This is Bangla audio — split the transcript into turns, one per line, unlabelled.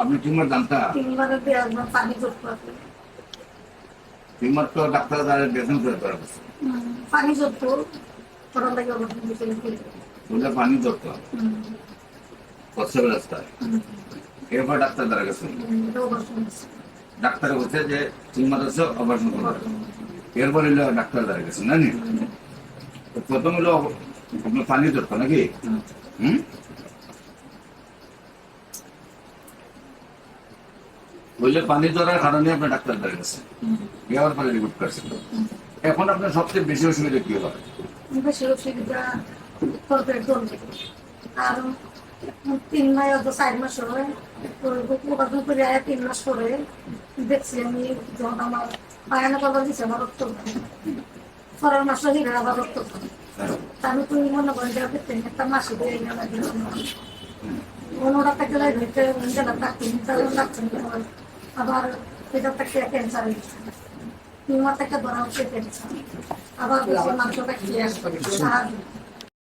আপনি টিউমার জানতা টিউমার তো ডাক্তার দ্বারা বেতন করে করা
পানি যোগ তো করার লাগে অবশ্যই বিকেলে খেয়ে
বলে পানি রাস্তায় এরপর ডাক্তার দ্বারা গেছে। ডাক্তার বলছে যে টিউমার আছে অপারেশন করতে হবে। এরপর এলো ডাক্তার দ্বারা গেছে না প্রথম হলো আপনার পানি ধরতো নাকি? হুম? বললে পানি ধরার কারণে আপনার ডাক্তার দ্বারা গেছে। যাওয়ার পরে রিপোর্ট করছিল এখন আপনার সবচেয়ে বেশি অসুবিধা কি হয়
বেশি অসুবিধা আর তিন মাস অত চার মাস হয় উপার্জন করে আয় তিন মাস পরে দেখছি আমি যখন আমার পায়না কবার দিচ্ছে আমার রক্ত পরের মাসে হিরে আবার রক্ত আমি তুমি মনে আপনি একটা মাসে দিয়ে গেল অন্যরা থেকে ভিতরে গেলাম ডাক্তার তাহলে ডাক্তার আবার এটা থেকে ক্যান্সার তিন মাস থেকে ধরা হচ্ছে ক্যান্সার আবার মাংসটা খেয়ে আসবে।